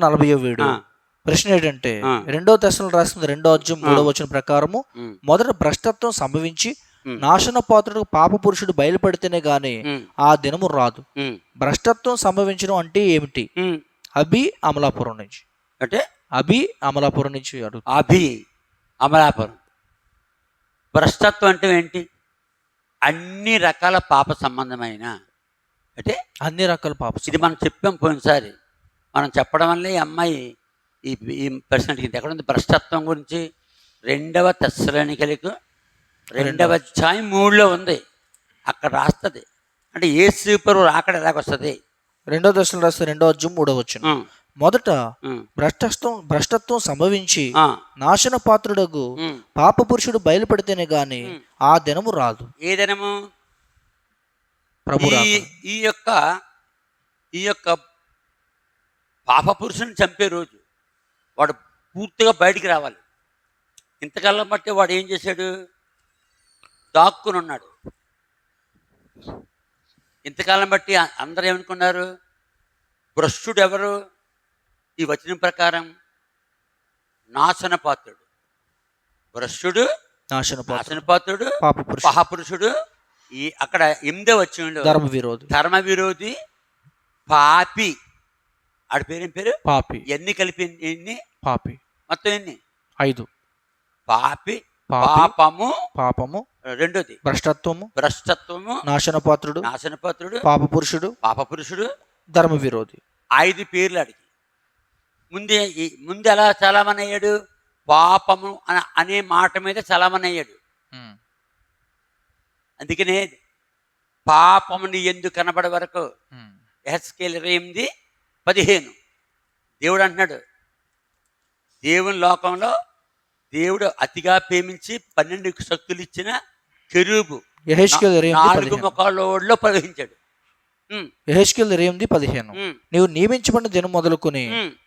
నలభై వీడు. ప్రశ్న ఏంటంటే. రెండో దశలు రాసిన రెండో అధ్యాయం మూడో వచ్చిన ప్రకారము మొదట భ్రష్టత్వం సంభవించి. నాశన పాత్రుడు పాప పురుషుడు బయలుపడితేనే గాని ఆ దినము రాదు. భ్రష్టత్వం సంభవించడం అంటే ఏమిటి. అభి అమలాపురం నుంచి. అంటే? అభి అమలాపురం నుంచి అడుగు. అభి అమలాపురం. భ్రష్టత్వం అంటే ఏంటి? అన్ని రకాల పాప సంబంధమైన. అంటే? అన్ని రకాల పాప ఇది మనం చెప్పాం పోయినసారి. మనం చెప్పడం వల్లే ఈ అమ్మాయి ఈ ఈ ప్రశ్న అడిగింది ఎక్కడ ఉంది భ్రష్టత్వం గురించి రెండవ తెస్సలోనికలకు రెండవ అధ్యాయం మూడులో ఉంది. అక్కడ రాస్తుంది. అంటే ఏ సూపర్ అక్కడ ఎలాగొస్తుంది? రెండో దశలు రాస్తే రెండో అధ్యాయం మూడో వచ్చిన మొదట భ్రష్టత్వం భ్రష్టత్వం సంభవించి నాశన పాత్రుడగు ఉం. పాప పురుషుడు బయలుపడితేనే గాని ఆ. దినము రాదు. ఏ దినము? ప్రభు రాకడ. ఈ యొక్క ఈ యొక్క పాప పురుషుని చంపే రోజు వాడు పూర్తిగా బయటికి రావాలి. ఇంతకాలం బట్టి వాడు ఏం చేశాడు? దాక్కుని ఉన్నాడు ఇంతకాలం బట్టి అందరూ ఏమనుకున్నారు? భ్రష్టుడు ఎవరు ఈ వచనం ప్రకారం నాశన పాత్రుడు భ్రష్టుడు నాశన పాత్ర నాశన పాత్రుడు మహాపురుషుడు ఈ అక్కడ ఎనిమిదో వచ్చిన ధర్మ విరోధి ధర్మ విరోధి పాపి. ఆడి పేరేం పేరు? పాపి. ఎన్ని కలిపి ఎన్ని? పాపి. మొత్తం ఎన్ని? ఐదు. పాపి పాపి పాపము పాపము రెండోది. భ్రష్టత్వము భ్రష్టత్వము నాశన పాత్రుడు నాశనపాత్రుడు పాప పురుషుడు పాప పురుషుడు ధర్మ విరోధి ఐదు పేర్లు అడిగి. ముందే ముందు ఎలా చలామణి అయ్యాడు పాపము అన- మాట మీద చలామణి అయ్యాడు అందుకనే పాపముని ఎందుకు కనబడే వరకు ఇరవై ఎనిమిది పదిహేను. దేవుడు అంటున్నాడు దేవుని లోకంలో దేవుడు అతిగా ప్రేమించి పన్నెండు శక్తులు ఇచ్చిన కెరూబు. నాలుగు ముఖాలలో ప్రవహించాడు. ఇరవై ఎనిమిది పదిహేను. నీవు నియమించబడిన దినం మొదలుకొని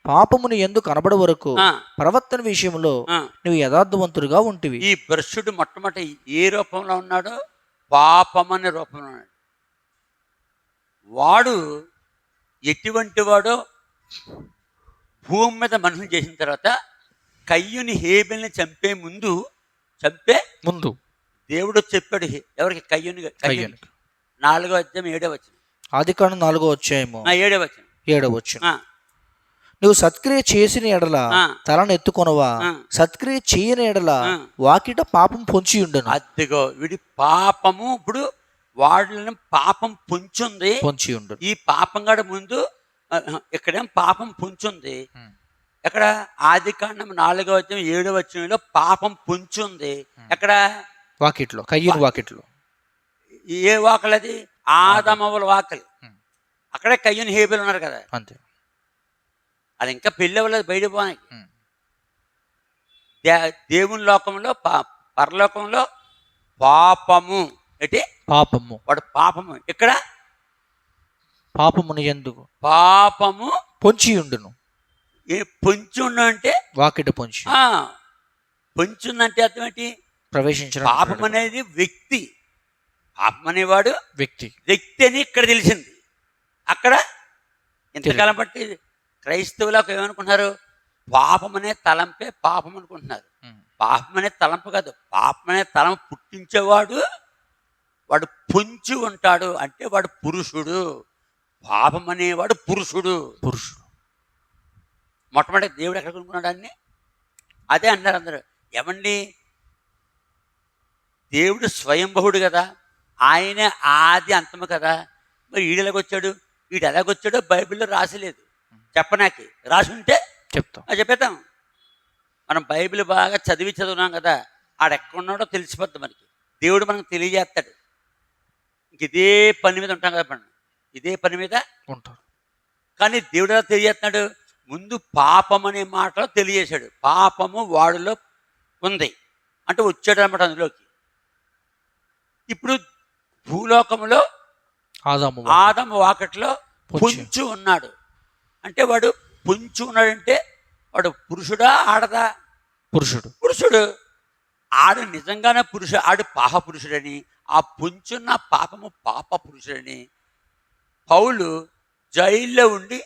పాపమును ఎందుకు కనబడ వరకు ప్రవర్తన విషయంలో. నువ్వు యథార్థవంతుడుగా ఉంటివి. ఈ భ్రష్టుడు మొట్టమొదటి ఏ రూపంలో ఉన్నాడు పాపమనే రూపంలో ఉన్నాడు. వాడు ఎటువంటి వాడో భూమి మీద మనుషులు చేసిన తర్వాత కయ్యుని హేబెల్ని చంపే ముందు చంపే ముందు. దేవుడు చెప్పాడు ఎవరికి? కయ్యుని కయ్యుని. నాలుగో అధ్యాయం ఏడో వచ్చిన ఆది కాండం నాలుగో అధ్యాయము. ఏడో వచ్చిన ఏడవ వచ్చిన నువ్వు సత్క్రియ చేసిన ఎడల. తలను ఎత్తుకొనవా. సత్క్రియ చేయని ఎడల. వాకిట పాపం పొంచి ఉండను అదిగో వీడి పాపము ఇప్పుడు వాళ్ళని పాపం పుంచుంది. పొంచి ఉండను ఈ పాపం గడ ముందు ఇక్కడేం పాపం పుంచుంది. ఉమ్. ఎక్కడ ఆది కాండం నాలుగో వచ్చిన ఏడో వచ్చినలో పాపం పుంచుంది. ఎక్కడ? వాకిట్లో కయ్యను వాకిట్లో. ఏ వాకలు అది ఆదమవుల వాకలి. అక్కడే కయ్యని హేబెలు ఉన్నారు కదా. అంతే. అది ఇంకా పెళ్ళి అవ్వలేదు బయట పోనాకి ఉమ్. దే దేవుని లోకంలో పరలోకంలో పాపము. అంటే పాపము. వాడు పాపము. ఇక్కడ పాపమును ఎందుకు పాపము పొంచి ఉండును. ఏ పొంచుండు అంటే? వాకిట పొంచి. పొంచుందంటే అర్థం ఏంటి? ప్రవేశించడం పాపం అనేది వ్యక్తి. పాపం అనేవాడు వ్యక్తి. వ్యక్తి అని ఇక్కడ తెలిసింది. అక్కడ? ఇంతకాలం బట్టి క్రైస్తవులకు ఏమనుకుంటున్నారు? పాపం అనే తలంపే పాపం అనుకుంటున్నారు. పాపం అనే తలంపు కాదు. పాపం అనే తలంపు పుట్టించేవాడు వాడు పొంచి ఉంటాడు అంటే వాడు పురుషుడు. పాపం అనేవాడు పురుషుడు. పురుషుడు. మొట్టమొదటి దేవుడు ఎక్కడ కొనుక్కున్నాడు అన్ని అదే అన్నారు అందరూ. ఏమండి? దేవుడు స్వయంభవుడు కదా. ఆయనే ఆది అంతము కదా. మరి ఈడు ఎలాగొచ్చాడు? వీడు ఎలాగొచ్చాడో బైబిల్లో రాసలేదు చెప్పనాకి రాసి ఉంటే చెప్తాం. ఆ, చెప్పేద్దాం. మనం బైబిల్ బాగా చదివి చదువున్నాం కదా. ఆడెక్కడున్నాడో తెలిసిపోద్ది మనకి. దేవుడు మనకు తెలియజేస్తాడు. ఇదే పని మీద ఉంటాం కదా ఇదే పని మీద ఉంటారు కానీ దేవుడు ఎలా తెలియజేస్తున్నాడు? ముందు పాపం అనే మాటలో తెలియజేశాడు. పాపము వాడిలో ఉంది. అంటే వచ్చాడు అనమాట అందులోకి. ఇప్పుడు భూలోకంలో ఆదాము ఆదమ వాకట్లో పొంచి. ఉన్నాడు. అంటే వాడు పొంచు ఉన్నాడంటే వాడు పురుషుడా ఆడదా? పురుషుడు. పురుషుడు. ఆడు నిజంగానే పురుషు ఆడు పాప పురుషుడని ఆ పుంచున్న పాపము పాప పురుషుడని పౌలు జైల్లో ఉండి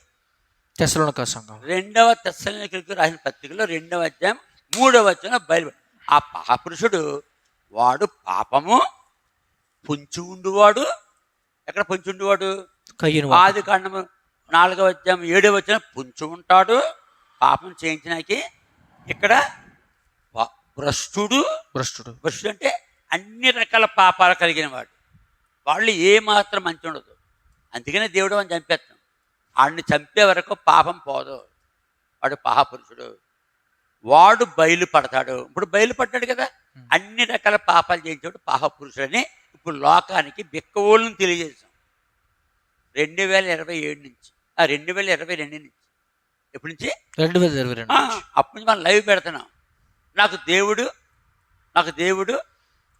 తెసలోనిక సంఘం. రెండవ తెస్సలికలకు రాసిన పత్రికలో రెండవ అధ్యాయం మూడవ అధ్యాయం బయలు ఆ మహాపురుషుడు వాడు పాపము పుంచి ఉండువాడు. ఎక్కడ పుంచి ఉండువాడు? ఆది కాండము నాలుగవ అధ్యాయం ఏడవ వచ్చిన పుంచి ఉంటాడు. పాపం చేయించినాకి ఇక్కడ భ్రష్టుడు భ్రష్టుడు. భ్రష్టుడు అంటే అన్ని రకాల పాపాలు కలిగిన వాడు వాళ్ళు ఏ మాత్రం మంచి ఉండదు. అందుకనే దేవుడు అని చంపేస్తాం వాడిని చంపే వరకు పాపం పోదు. వాడు పాపపురుషుడు. వాడు బయలు పడతాడు ఇప్పుడు బయలు పడ్డాడు కదా అన్ని రకాల పాపాలు చేయించాడు పాపపురుషుడని ఇప్పుడు లోకానికి బిక్కవోళ్ళని తెలియజేశాం. రెండు వేల ఇరవై ఏడు నుంచి. రెండు వేల ఇరవై రెండు నుంచి. ఎప్పటి నుంచి? రెండు వేల ఇరవై రెండు అప్పటి నుంచి మనం లైవ్ పెడుతున్నాం. నాకు దేవుడు నాకు దేవుడు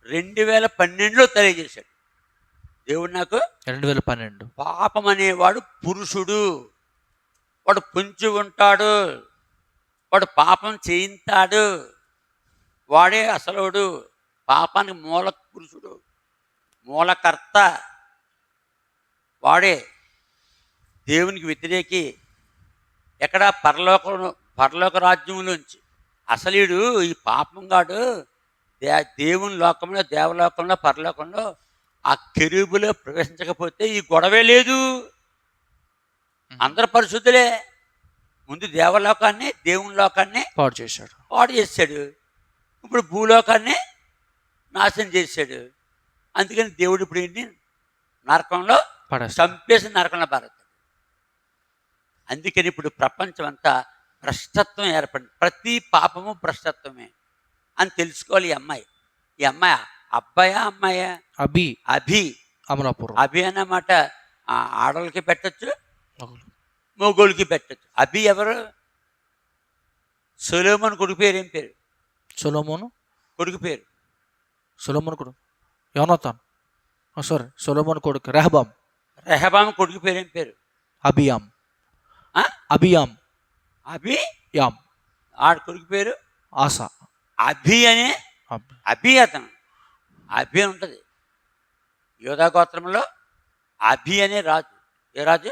రెండు వేల పన్నెండులో తెలియజేశాడు. దేవుడు నాకు రెండు వేల పన్నెండు. పాపం అనేవాడు పురుషుడు. వాడు పుంచి ఉంటాడు. వాడు పాపం చేయింతాడు. వాడే అసలుడు. పాపానికి మూల పురుషుడు. మూలకర్త వాడే దేవునికి వ్యతిరేకి ఎక్కడ పరలోక పరలోక రాజ్యంలోంచి అసలుడు ఈ పాపంగాడు దే దేవుని లోకంలో దేవలోకంలో పరలోకంలో ఆ కెరూబులో ప్రవేశించకపోతే ఈ గొడవే లేదు. అందరు పరిశుద్ధులే. ముందు దేవలోకాన్ని దేవుని లోకాన్ని పాడు చేశాడు. పాడు చేశాడు. ఇప్పుడు భూలోకాన్ని నాశనం చేశాడు. అందుకని దేవుడు ఇప్పుడు ఏంటి? నరకంలో చంపేసి నరకంలో పారేస్తాడు. అందుకని ఇప్పుడు ప్రపంచం అంతా భ్రష్టత్వం ఏర్పడింది. ప్రతి పాపము భ్రష్టత్వమే. అని తెలుసుకోవాలి ఈ అమ్మాయి. ఈ అమ్మాయి అబ్బాయా అమ్మాయా? అభి. అభి. అమలాపురం. అభి అన్నమాట. ఆ, ఆడవాళ్ళకి పెట్టచ్చు. మొగోళ్ళకి పెట్టచ్చు. అభి ఎవరు? సొలోమన్ కొడుకు పేరు ఏం పేరు? సొలోమోను? కొడుకు పేరు. సొలోమోను కొడుకు. యోనతాన్ సారీ సొలోమోను కొడుకు. రెహబాం రెహబాం కొడుకు పేరు ఏం పేరు? అభియాం ఆ? అభియాం అభి? యాం ఆడ కొడుకు పేరు? ఆసా అభి అనే అభి అభి అతను. అభి అని ఉంటుంది. యోధా గోత్రంలో అభి అనే రాజు. ఏ రాజు?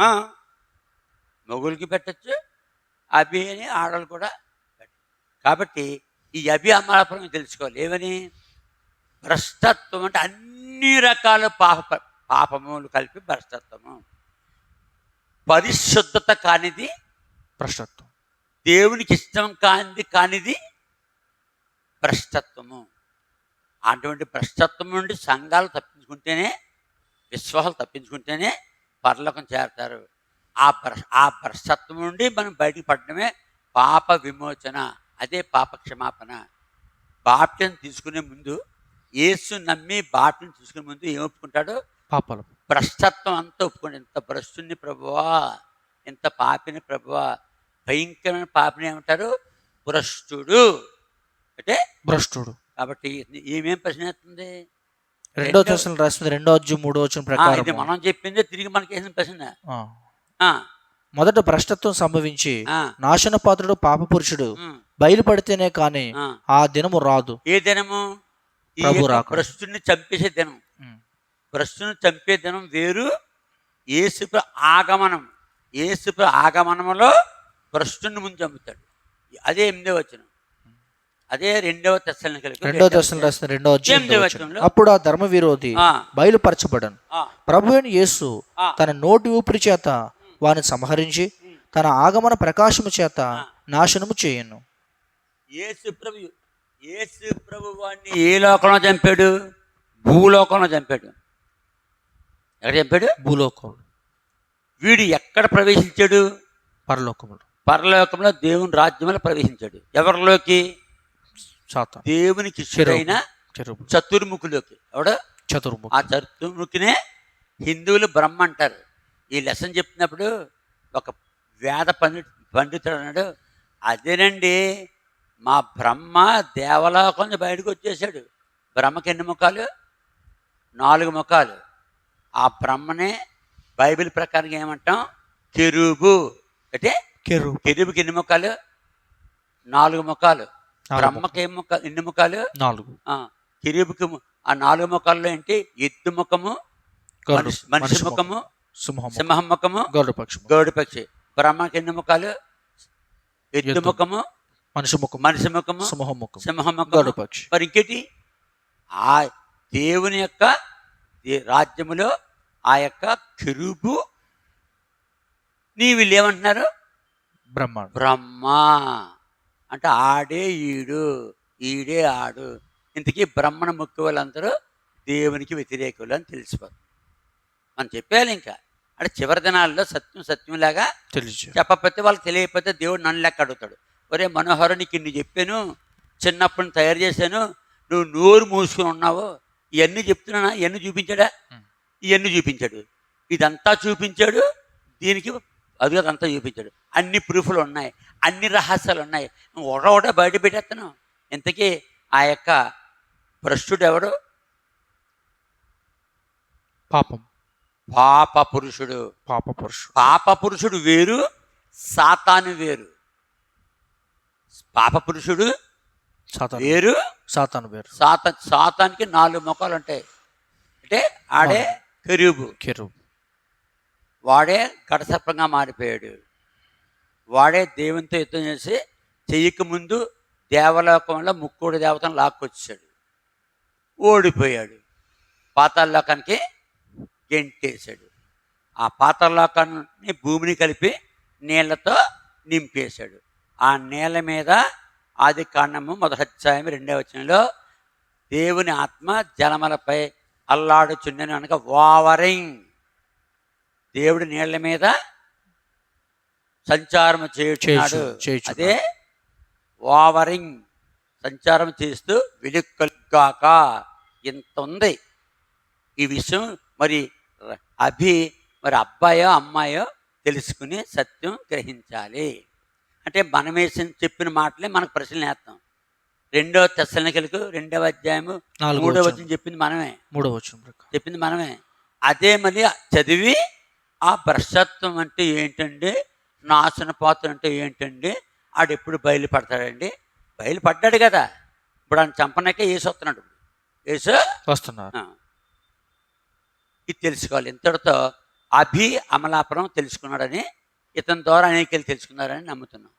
ఆ, మొగులకి పెట్టచ్చు. అభి అని ఆడలు కూడా కాబట్టి ఈ అభి అమలాపురం తెలుసుకోవాలి. ఏమని? భ్రష్టత్వం అంటే అన్ని రకాల పాప పాపములు కలిపి భ్రష్టత్వము. పరిశుద్ధత కానిది భ్రష్టత్వం. దేవునికి ఇష్టం కానిది కానిది భ్రష్టత్వము. అటువంటి భ్రష్టత్వం నుండి సంఘాలు తప్పించుకుంటేనే విశ్వాసాలు తప్పించుకుంటేనే పరలోకం చేరతారు. ఆ భ్ర ఆ భ్రష్టత్వం నుండి మనం బయటికి పడడమే పాప విమోచన అదే పాప క్షమాపణ. బాప్టిని తీసుకునే ముందు యేసు నమ్మి బాప్టిని తీసుకునే ముందు ఏం ఒప్పుకుంటాడు? పాపాలు. భ్రష్టత్వం అంతా ఒప్పుకోండి. ఇంత భ్రష్టుని ప్రభువా ఇంత పాపిని ప్రభువా భయంకరమైన పాపిని ఏమంటారు? భ్రష్టుడు. అంటే భ్రష్టుడు. కాబట్టి ఏమేం ప్రశ్న వేస్తుంది? రెండో దశలు రాసింది రెండో అధ్యాయం మూడో వచ్చిన ప్రకారం. ఇది మనం చెప్పిందే తిరిగి మనకి వేసిన ప్రశ్న? మొదట భ్రష్టత్వం సంభవించి నాశన పాత్రుడు పాప పురుషుడు బయలుపడితేనే కాని ఆ. దినము రాదు. ఏ దినము? ప్రభు. భ్రష్టుని చంపేసే దినం. భ్రష్టుని చంపే దినం వేరు. ఏసుపు ఆగమనం. ఏసుపు ఆగమనంలో భ్రష్టుని ముందు చంపుతాడు. అదే ఎనిమిదో వచ్చిన అదే రెండవ తెస్సలికలకు రెండో దశలు రాసిన రెండో అధ్యాయం ఎనిమిదో రెండో వచనంలో. వచనం. అప్పుడు ఆ ధర్మ విరోధి బయలుపరచబడను. ప్రభు యేసు. తన నోటి ఊపిరి చేత వాని సంహరించి తన ఆగమన ప్రకాశము చేత నాశనము చేయను. యేసు ప్రభు యేసు ప్రభు వాడిని ఏ లోకంలో చంపాడు? భూలోకంలో చంపాడు. ఎక్కడ చంపాడు? భూలోకం వీడు ఎక్కడ ప్రవేశించాడు? పరలోకములు పరలోకంలో దేవుని రాజ్యంలో ప్రవేశించాడు. ఎవరిలోకి? శాత. దేవునికి ఇష్టమైన చెరువు చతుర్ముఖులోకి. ఎవడు? చతుర్ముఖ ఆ చతుర్ముఖినే హిందువులు బ్రహ్మ అంటారు ఈ లెసన్ చెప్తున్నప్పుడు ఒక వేద పండి పండితుడు అన్నాడు అదేనండి మా బ్రహ్మ దేవలోకం బయటకు వచ్చేసాడు బ్రహ్మకి ఎన్ని ముఖాలు? నాలుగు ముఖాలు. ఆ బ్రహ్మనే బైబిల్ ప్రకారం ఏమంటాం? కెరూబు. అంటే కెరు కెరూబుకి ఎన్ని ముఖాలు? నాలుగు ముఖాలు. బ్రహ్మకి ఎన్ని ముఖాలు? నాలుగు. ఆ, కిరీబుకి ఆ నాలుగు ముఖాల్లో ఏంటి? ఎద్దు ముఖము మనిషి ముఖము సింహం ముఖము. గరుడు పక్షము గౌడు పక్షి. బ్రహ్మకి ఎన్ని ముఖాలు? ఎద్దు. ముఖము మనిషి ముఖం మనిషి ముఖము సింహం ముఖం సింహం ముఖము. గరుడ పక్షి. మరి ఇంకేటి? ఆ దేవుని యొక్క రాజ్యములో ఆ యొక్క కిరుబు నీ వీళ్ళు ఏమంటున్నారు? బ్రహ్మాండం. బ్రహ్మ. అంటే ఆడే ఈడు ఈడే ఆడు. ఇంతకీ బ్రహ్మణ ముక్కు వాళ్ళందరూ దేవునికి వ్యతిరేకులు అని తెలిసిపోతుంది. మనం చెప్పేయాలి ఇంకా. అంటే చివరి దినాల్లో సత్యం సత్యంలాగా తెలియజే చెప్పకపోతే వాళ్ళకి తెలియకపోతే దేవుడు నన్ను లెక్క అడుగుతాడు. ఒరే మనోహర నీకు ఇన్ని చెప్పాను చిన్నప్పుడు నేను తయారు చేశాను నువ్వు నోరు మూసుకుని ఉన్నావు ఇవన్నీ చెప్తున్నానా? ఇవన్నీ చూపించాడా. ఇవన్నీ చూపించాడు. ఇదంతా చూపించాడు దీనికి అది అదంతా చూపించాడు. అన్ని ప్రూఫ్లు ఉన్నాయి. అన్ని రహస్యాలు ఉన్నాయి. నువ్వు ఒకట ఒకట బయట పెట్టేస్తాను ఇంతకీ ఆ యొక్క భ్రష్టుడు ఎవడు? పాపం. పాప పురుషుడు. పాప పురుషుడు. పాప పురుషుడు వేరు సాతాను వేరు. పాప పురుషుడు సాతాను. వేరు సాతాను వేరు. సాత సాతానికి నాలుగు ముఖాలు ఉంటాయి. అంటే ఆడే కెరూబు. కెరు వాడే ఘటసర్పంగా మారిపోయాడు. వాడే దేవునితో యుద్ధం చేసి చెయ్యకముందు దేవలోకంలో ముక్కుడు దేవతను లాక్కొచ్చాడు. ఓడిపోయాడు. పాతాళలోకానికి గెంటేశాడు. ఆ పాతాళలోకాన్ని భూమిని కలిపి నీళ్ళతో నింపేశాడు. ఆ నీళ్ళ మీద ఆది కాండము మొదటి అధ్యాయం రెండవ వచనంలో దేవుని ఆత్మ జలమలపై అల్లాడుచుండెను అనగా వావరింగ్. దేవుడి నీళ్ళ మీద సంచారం చేయుచున్నాడు. చేయుచు- చేయుచున్నాడు. అదే వావరింగ్ సంచారం చేస్తూ వెలుక్కలుగాక ఇంత ఉంది ఈ విషయం మరి అభి మరి అబ్బాయో అమ్మాయో తెలుసుకుని సత్యం గ్రహించాలి. అంటే మనం వేసిన చెప్పిన మాటలే మనకు ప్రశ్నలు వేస్తాం రెండవ తెసలనికలకు రెండవ అధ్యాయము వచనం. వచనం చెప్పింది మనమే. మూడో వచ్చిన చెప్పింది మనమే. అదే మళ్ళీ చదివి ఆ భ్రష్టత్వం అంటే ఏంటండి? నాశన పాత్ర అంటే ఏంటండి? ఆడు ఎప్పుడు బయలుపడతాడండి? బయలుపడ్డాడు కదా. ఇప్పుడు ఆయన చంపనాకే వేసి వస్తున్నాడు. వేసు వస్తున్నారు ఆ. ఇది తెలుసుకోవాలి. ఇంతటితో అభి అమలాపురం తెలుసుకున్నాడని ఇతని ద్వారా అనేకలు తెలుసుకున్నారని నమ్ముతున్నాం.